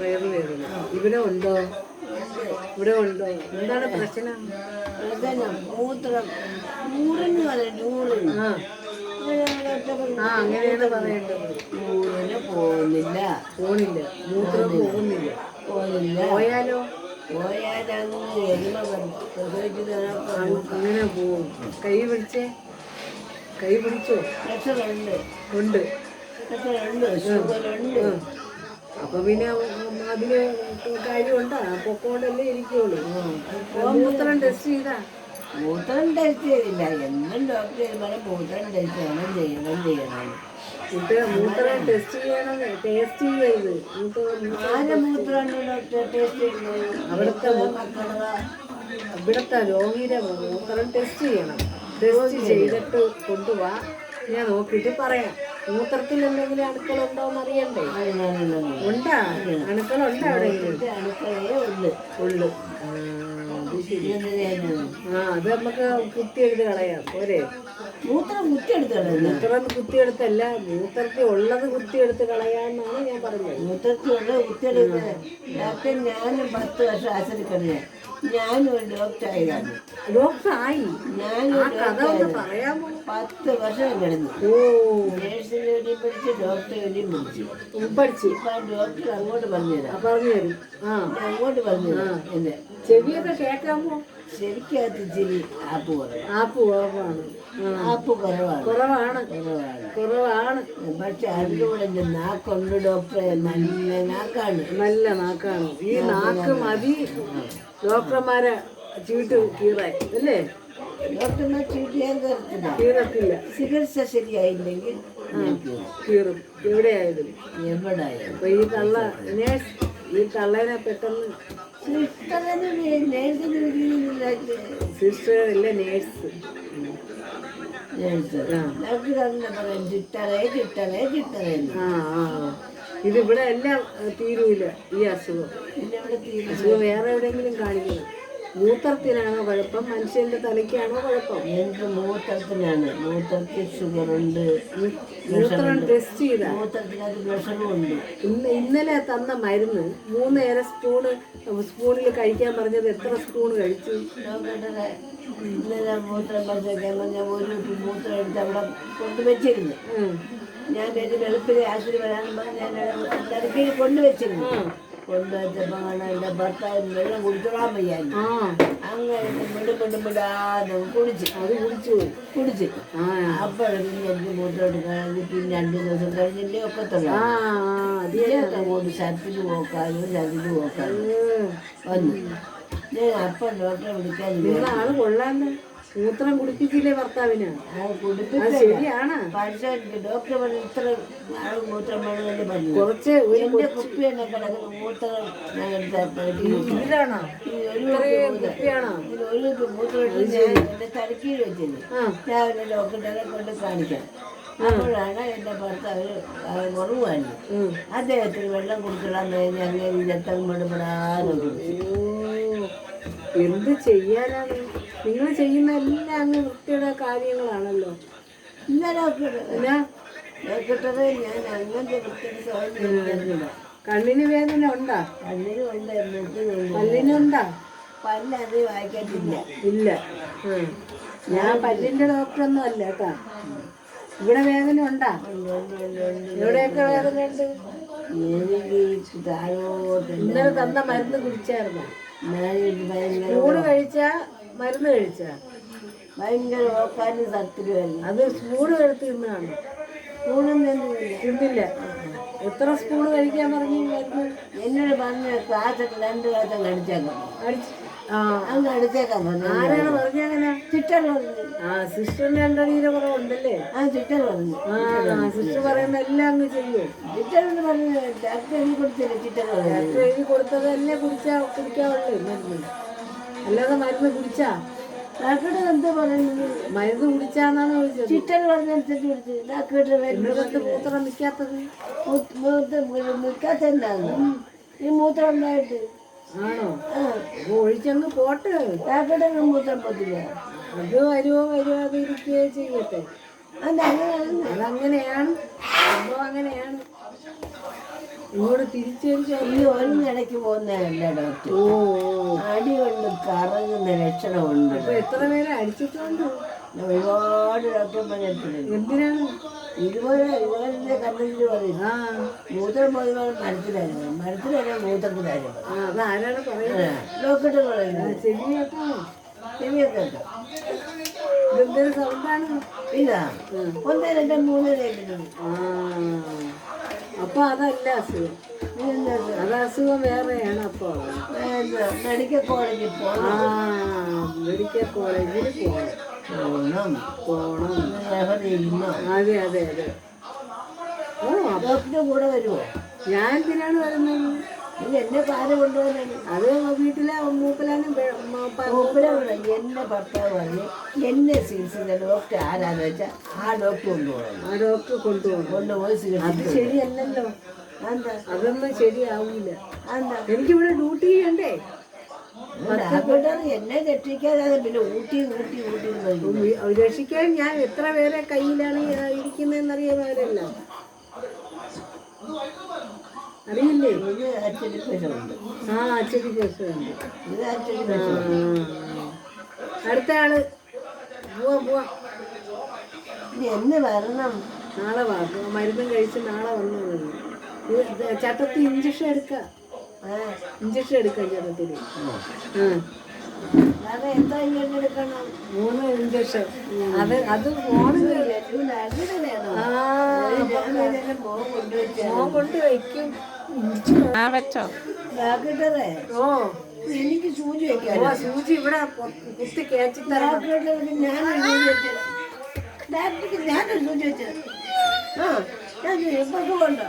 വയറുവേദന. ഇവിടെ ഉണ്ടോ? ഇവിടെ ഉണ്ടോ? എന്താണ് പ്രശ്നം? മൂത്രം നൂറെന്ന് ഊറിന് ആ. അങ്ങനെയാണ് പറയേണ്ടത്. ഊറിന് പോകുന്നില്ല. പോണില്ല മൂത്രം പോകുന്നില്ല. പോകുന്നില്ല. പോയാലോ? പോയാലങ്ങ് എരുമ അങ്ങനെ പോവും കൈ പിടിച്ചേ? കൈ പിടിച്ചോ? പ്രഷറുണ്ട് ഉണ്ട്. പ്രഷറുണ്ട് ഷുഗറുണ്ട്. അപ്പൊ പിന്നെ അതിന് കാര്യമുണ്ടാ പൊക്കോണ്ടല്ലേ ഇരിക്കുള്ളൂ. മൂത്രം ടെസ്റ്റ് ചെയ്താ? മൂത്രം ടെസ്റ്റ് ചെയ്തില്ല. എന്നും ഡോക്ടർ ചെയ്താലും മൂത്രം ടെസ്റ്റ് ചെയ്യണം ചെയ്യണം ചെയ്യണം. മൂത്രം ടെസ്റ്റ് ചെയ്യണം ടേസ്റ്റ് ചെയ്ത് മൂത്രം ആരെ മൂത്രമാണ് ഡോക്ടർ ടെസ്റ്റ് ചെയ്യുന്നത്? അവിടുത്തെ ഇവിടുത്തെ രോഗിയുടെ മൂത്രം ടെസ്റ്റ് ചെയ്യണം. ടെസ്റ്റ് ചെയ്തിട്ട് കൊണ്ടുപോവാ ഞാൻ നോക്കിയിട്ട് പറയാം. മൂത്രത്തിൽ എന്തെങ്കിലും അണുക്കളുണ്ടോ എന്ന് അറിയണ്ടേ ഉണ്ടാ? അണുക്കളുണ്ടോ അവിടെ? ഉള്ളു. ആ, അത് നമുക്ക് കുത്തിയെടുത്ത് കളയാം. പോരെ? മൂത്രം കുത്തിയെടുത്ത് മൂത്രം കുത്തിയെടുത്തല്ല മൂത്രത്തിൽ ഉള്ളത് കുത്തിയെടുത്ത് കളയാന്നാണ് ഞാൻ പറഞ്ഞത്. മൂത്രത്തിലുള്ള കുത്തിയെടുത്ത്. ഡോക്ടർ ഞാനും പത്ത് വർഷം ആശ്രയിക്കണേ ഞാനും ഒരു ഡോക്ടർ ആയതാണ് ഡോക്ടർ ആയി ഞാനും കഥ ഒന്ന് പറയാമോ? പത്ത് വർഷം കിടന്നു. നേഴ്സിന് വേണ്ടി പഠിച്ച് ഡോക്ടറെ വേണ്ടി പഠിച്ചു. പഠിച്ചു. ഇപ്പൊ ഡോക്ടർ അങ്ങോട്ട് പറഞ്ഞുതരാം. ആ പറഞ്ഞു തരും ആ. ഞാൻ അങ്ങോട്ട് പറഞ്ഞു എന്നെ. ചെവിയൊക്കെ കേൾക്കാമോ? ഇച്ചിരി ആപ്പ് കുറവാണ്. ആപ്പ് കുറവാണ്. ആപ്പ് കുറവാണ്. കുറവാണ്. കുറവാണ്. പക്ഷെ അതിലൂടെ എന്റെ നാക്കുണ്ട് ഡോക്ടറെ. നല്ല നാക്കാണ്. നല്ല നാക്കാണ്. ഈ നാക്ക് മതി. ഡോക്ടർമാരെ ചീട്ട് കീറാൻ. അല്ലേ? ഡോക്ടർമാർ ചീട്ട് തരത്തില്ല കീറത്തില്ല. ചികിത്സ ശരിയായില്ലെങ്കിൽ കീറും. എവിടെയായാലും എവിടെ ഈ കള്ള ഈ കള്ളനെ പെട്ടെന്ന് സിസ്റ്റർ അല്ല നേഴ്സ് ഇതിവിടെ എല്ലാം തീരൂല ഈ അസുഖം. അസുഖം വേറെ എവിടെയെങ്കിലും കാണിക്കണം. മൂത്രത്തിനാണോ കുഴപ്പം? മനുഷ്യന്റെ തലയ്ക്കാണോ കുഴപ്പം? എനിക്ക് മൂത്രത്തിനാണ് മൂത്രത്തിൽ ഉണ്ട് മൂത്രം ടെസ്റ്റ് ചെയ്ത? മൂത്രത്തിനകത്ത് വിഷമുണ്ട് ഇന്ന് ഇന്നലെ തന്ന മരുന്ന് മൂന്നേര സ്പൂണ് സ്പൂണിൽ കഴിക്കാൻ പറഞ്ഞത് എത്ര സ്പൂൺ കഴിച്ചു? ഇന്നലെ മൂത്രം പരിശോധിക്കാൻ ഞാൻ ഒരു മൂത്രം എടുത്ത് അവിടെ കൊണ്ടുവച്ചിരുന്നു. ഞാൻ എന്റെ വെളുപ്പിലെ ആശുപത്രി വരാനും പറഞ്ഞ് ഞാൻ കൊണ്ടുവച്ചിരുന്നു. കൊണ്ടുവച്ചപ്പോൾ കാണാൻ എന്റെ ഭർത്താവ് വെള്ളം കുടിച്ചോളാൻ വയ്യായിരുന്നു ആ അങ്ങനെ മിണ്ടും മിണ്ടും മിണ്ടാതെ കുടിച്ച് അത് കുടിച്ചു കുടിച്ച് അപ്പോഴേക്കും എനിക്ക് മൂത്രം എടുക്കാൻ പിന്നെ രണ്ട് ദിവസം കഴിഞ്ഞിട്ടേ ഒക്കത്തുള്ളൂ അങ്ങോട്ട് ഛർദിന് പോക്കാനും ഛർദിന് പോക്കാനും. വന്നു ഞാൻ അപ്പം ഡോക്ടറെ വിളിക്കാൻ കൊള്ളാന്ന് മൂത്രം കുടിപ്പിച്ചില്ലേ ഭർത്താവിന്? ശരിയാണ്. ഡോക്ടർ പറഞ്ഞു ഇത്ര ആൾ മൂത്രം വേണമെന്ന് പറഞ്ഞു. കുറച്ച് ഒരു എന്റെ കുപ്പി തന്നെ കിടക്കുന്ന മൂത്രം ഞാൻ എടുത്ത് ഇതിലാണോ? ഒരു ഇത്രയും കുപ്പിയാണോ? ഇതിൽ മൂത്രം ഞാൻ എന്റെ തലക്കീഴ് വെച്ചത് ആ. രാവിലെ ഡോക്ടറെ കൊണ്ട് കാണിക്കാം. അപ്പോഴാണ് എന്റെ ഭർത്താവ് ഉം. അദ്ദേഹത്തിന് വെള്ളം കുടിച്ചിടാൻ ഞാൻ അങ്ങനെ രക്തം ഓ, എന്ത് ചെയ്യാനാണ്? നിങ്ങൾ ചെയ്യുന്ന എല്ലാം അങ്ങ് വൃത്തിയുടെ കാര്യങ്ങളാണല്ലോ. കണ്ണിന് വേദന ഉണ്ടാ? കണ്ണിന് മുട്ടിനുണ്ട് പല്ലിനുണ്ടാ പല്ലത് വായിക്കാറ്റില്ല ഇല്ല. ഞാൻ പല്ലിന്റെ ഡോക്ടറൊന്നും അല്ല കേട്ടാ. ഇവിടെ വേദന ഉണ്ടാ. എവിടെയൊക്കെ വേദന എനിക്ക് താഴോട്ട് ഇന്നലെ തന്ന മരുന്ന് കുടിച്ചായിരുന്നു? ചൂട് കഴിച്ച മരുന്ന് കഴിച്ച? ഭയങ്കര ഓക്കാനും സത്തിലുമായിരുന്നു അത് സ്പൂണ് എടുത്ത് തിന്നാണ്. സ്കൂളും തന്നില്ല തിന്നില്ല. എത്ര സ്പൂണ് കഴിക്കാൻ പറഞ്ഞു മരുന്ന്? എന്നോട് പറഞ്ഞു ക്ലാസ് രണ്ട് ക്ലാസ് അങ്ങ് അടിച്ചേക്കാം. അടിച്ച് അങ്ങ് അടിച്ചേക്കാൻ പറഞ്ഞു ആരാണ് പറഞ്ഞങ്ങനെ ചിറ്റർ പറഞ്ഞു ആ സിസ്റ്ററിന് രണ്ടടിയിലെ കുറവുണ്ടല്ലേ? ആ ചിറ്റർ പറഞ്ഞു. ആ സിസ്റ്റർ പറയുന്ന എല്ലാം അങ്ങ് ചെയ്യും. ചിറ്റർ എന്ന് പറഞ്ഞു ഡോക്ടർ എഴുതി കൊടുത്തില്ല ചിറ്റർ പറഞ്ഞു. ഡോക്ടർ എഴുതി കൊടുത്തതല്ലേ കുടിച്ചാ കുടിക്കാവുള്ളൂ മരുന്ന്. അല്ലാതെ മരുന്ന് കുടിച്ചാ? ഡാക്ടർ എന്താ പറയുന്നത്? മരുന്ന് കുടിച്ചാന്നാണ് ചോദിച്ചത്? ചിറ്റർ പറഞ്ഞനുസരിച്ച് കൊടുത്ത് ഡോക്ടറുടെ മരുന്ന് മൂത്രം നിൽക്കാത്തത് മൂത്രം നിൽക്കാത്തണ്ടാന്ന് ഈ മൂത്രം ഉണ്ടായിട്ട് ആണോ? ഒഴിച്ചങ്ങ് പോട്ട്. മൂത്രം പറ്റില്ല അത് വരുമോ വരുവാതെ ഇരിക്കുകയോ ചെയ്യട്ടെ. അതങ്ങനെയാണ്. സംഭവം അങ്ങനെയാണ്. ഇങ്ങോട്ട് തിരിച്ചു ഈ ഒരു നിലയ്ക്ക് പോകുന്നതല്ല ഡോക്ടർ? ഓ. അടി കൊണ്ട് കറങ്ങുന്ന ലക്ഷണമുണ്ട്. അപ്പൊ എത്ര പേരെ അടിച്ചിട്ടുണ്ട്? ഒരുപാട് ഡോക്ടർമാരെടുത്തിട്ടുണ്ട് എന്തിനാണ്? ഇതുപോലെ ഇവരുടെ കണ്ണിൽ പറയും. മൂത്രം പോയി മരത്തിലായിരുന്നു. മരത്തിലല്ല മൂത്രത്തിലായിരുന്നു ആ, അതാരാണ് പറയുന്നത്? ഡോക്ടർ ചെവിയൊക്കെ. ഇതെന്തൊരു സൗണ്ടാണ്? ഇതാ ഒന്ന് രണ്ട് മൂന്ന് കേട്ടിട്ടുണ്ട് ആ. അപ്പൊ അതല്ല അസുഖം. അത് അസുഖം വേറെയാണ് അപ്പൊ. മെഡിക്കൽ കോളേജിൽ ആ പോകണം മെഡിക്കൽ കോളേജിൽ പോകണം റെഫർ ചെയ്യുന്നു അതെ അതെ അതെ. ഓ അപ്പൊ കൂടെ വരുമോ ഞാൻ എന്തിനാണ് വരുന്നത്? ഇത് എന്നെ പാൽ കൊണ്ടുപോകാനാണ്. അത് വീട്ടിലെ മൂപ്പിലാണ് എന്നെ ഭർത്താവ് പറഞ്ഞു എന്നെ ചികിത്സിച്ച ഡോക്ടർ ആരാന്ന് വെച്ചാൽ ആ ഡോക്ടർ കൊണ്ടുപോകണം. ആ ഡോക്ടർ കൊണ്ടുപോകണം. കൊണ്ടുപോയി അത് ചികിത്സിച്ചു ശരിയല്ലല്ലോ. എന്താ അതൊന്നും ശരിയാവൂല. എന്താ എനിക്കിവിടെ ഡ്യൂട്ടി ചെയ്യണ്ടേ? എന്നെ രക്ഷിക്കാതെ പിന്നെ ഊട്ടി ഊട്ടി ഊട്ടി രക്ഷിക്കാൻ ഞാൻ എത്ര പേരെ കയ്യിലാണ് അറിയില്ലേ? ഇത് അച്ചടി പശുണ്ട് ആ അച്ചടി കേസുണ്ട് ഇത് അച്ചടി പശു അടുത്ത ആൾ. പോവാ പോവാ. ഇനി എന്ന് വരണം? നാളെ വാ. മരുന്നും കഴിച്ച് നാളെ വന്നു ചട്ടത്തിൽ ഇഞ്ചക്ഷൻ എടുക്ക. ഇഞ്ചക്ഷൻ എടുക്കാം ചട്ടത്തിൽ ആ. അത് എന്താ ഇങ്ങനെ എടുക്കണം? മൂന്ന് ഇഞ്ചക്ഷൻ. അത് അത് ഞാൻ കൊണ്ടുവച്ച ഫോൺ കൊണ്ട് വയ്ക്കും വെച്ചോ. ഡോക്ടറെ ഓ. എനിക്ക് സൂചി വെക്കാൻ. ഓ, സൂചി ഇവിടെ കുത്തി കയറ്റി തരണം ഡോക്ടറുടെ ഞാനൊരു സൂചി വെച്ചത്. ഡോക്ടർക്ക് ഞാനൊരു സൂചി വെച്ചത്. ആ. ഞാൻ എപ്പോഴും കൊണ്ടോ